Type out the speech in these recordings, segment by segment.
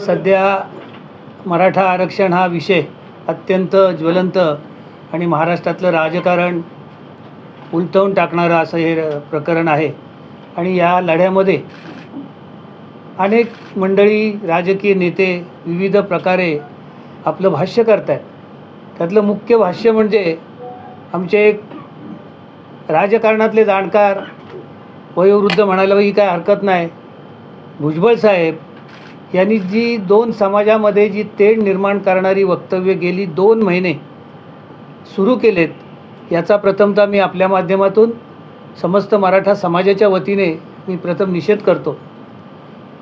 सध्या मराठा आरक्षण हा विषय अत्यंत ज्वलंत आणि महाराष्ट्रातलं राजकारण उलटवून टाकणारं असं हे र- प्रकरण आहे. आणि या लढ्यामध्ये अनेक मंडळी राजकीय नेते विविध प्रकारे आपलं भाष्य करत आहेत त्यातलं मुख्य भाष्य म्हणजे आमचे एक राजकारणातले जाणकार वयोवृद्ध म्हणायला ही काय हरकत नाही. भुजबळ साहेब यांनी जी दोन समाजामध्ये जी तेढ निर्माण करणारी वक्तव्य गेली दोन महिने सुरू केलेत याचा प्रथमतः मी आपल्या माध्यमातून समस्त मराठा समाजाच्या वतीने मी प्रथम निषेध करतो.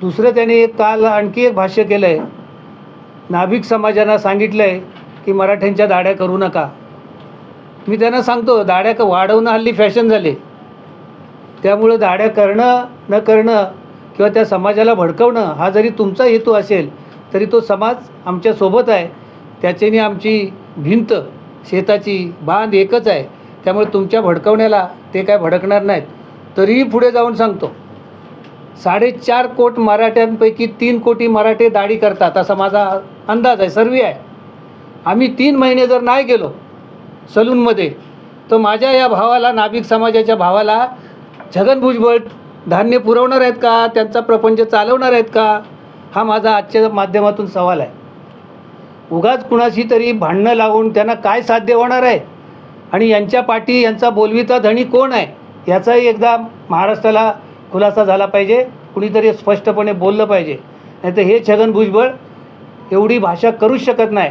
दुसरं त्याने एक काल आणखी एक भाष्य केलं आहे नाभिक समाजांना सांगितलं आहे की मराठ्यांच्या दाड्या करू नका. मी त्यांना सांगतो दाड्या वाढवणं हल्ली फॅशन झाले. त्यामुळं दाड्या करणं न करणं किंवा त्या समाजाला भडकवणं हा जरी तुमचा हेतू असेल तरी तो समाज आमच्यासोबत आहे. त्याच्याने आमची भिंत शेताची बांध एकच आहे. त्यामुळे तुमच्या भडकवण्याला ते काय भडकणार नाहीत. तरीही पुढे जाऊन सांगतो. साडेचार कोट मराठ्यांपैकी तीन कोटी मराठे दाढी करतात. असा माझा अंदाज आहे सर्वी आहे. आम्ही तीन महिने जर नाही गेलो सलूनमध्ये तर माझ्या या भावाला नाभिक समाजाच्या भावाला छगन भुजबळ धान्य पुरवणार आहेत का? त्यांचा प्रपंच चालवणार आहेत का? हा माझा आजच्या माध्यमातून सवाल आहे. उगाच कुणाशी तरी भांडणं लावून त्यांना काय साध्य होणार आहे? आणि यांच्या पाठी यांचा बोलविता धणी कोण आहे? याचाही एकदा महाराष्ट्राला खुलासा झाला पाहिजे. कुणीतरी स्पष्टपणे बोललं पाहिजे. नाही तर हे छगन भुजबळ एवढी भाषा करूच शकत नाही.